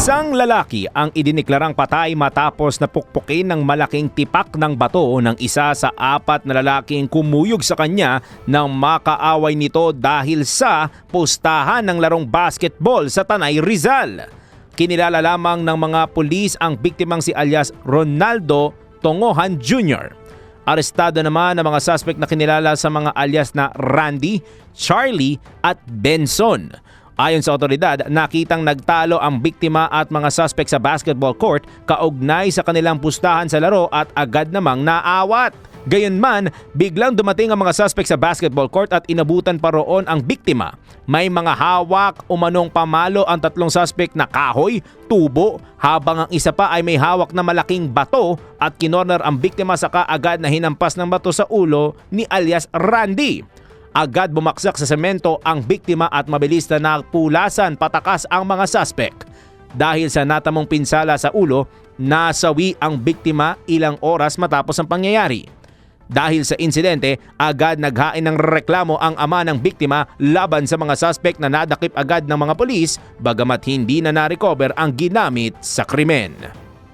Isang lalaki ang idiniklarang patay matapos na pukpukin ng malaking tipak ng bato ng isa sa apat na lalaking kumuyog sa kanya nang makaaway nito dahil sa pustahan ng larong basketball sa Tanay Rizal. Kinilala lamang ng mga pulis ang biktimang si alias Ronaldo Tongohan Jr. Arestado naman ang mga suspect na kinilala sa mga alias na Randy, Charlie at Benson. Ayon sa otoridad, nakitang nagtalo ang biktima at mga suspect sa basketball court kaugnay sa kanilang pustahan sa laro at agad namang naawat. Gayunman, biglang dumating ang mga suspect sa basketball court at inabutan pa roon ang biktima. May mga hawak umanong pamalo ang tatlong suspect na kahoy, tubo, habang ang isa pa ay may hawak na malaking bato at kinorner ang biktima sa kaagad na hinampas ng bato sa ulo ni alias Randy. Agad bumaksak sa semento ang biktima at mabilis na napulasan patakas ang mga suspect. Dahil sa natamong pinsala sa ulo, nasawi ang biktima ilang oras matapos ang pangyayari. Dahil sa insidente, agad naghain ng reklamo ang ama ng biktima laban sa mga suspect na nadakip agad ng mga polis bagamat hindi na na-recover ang ginamit sa krimen.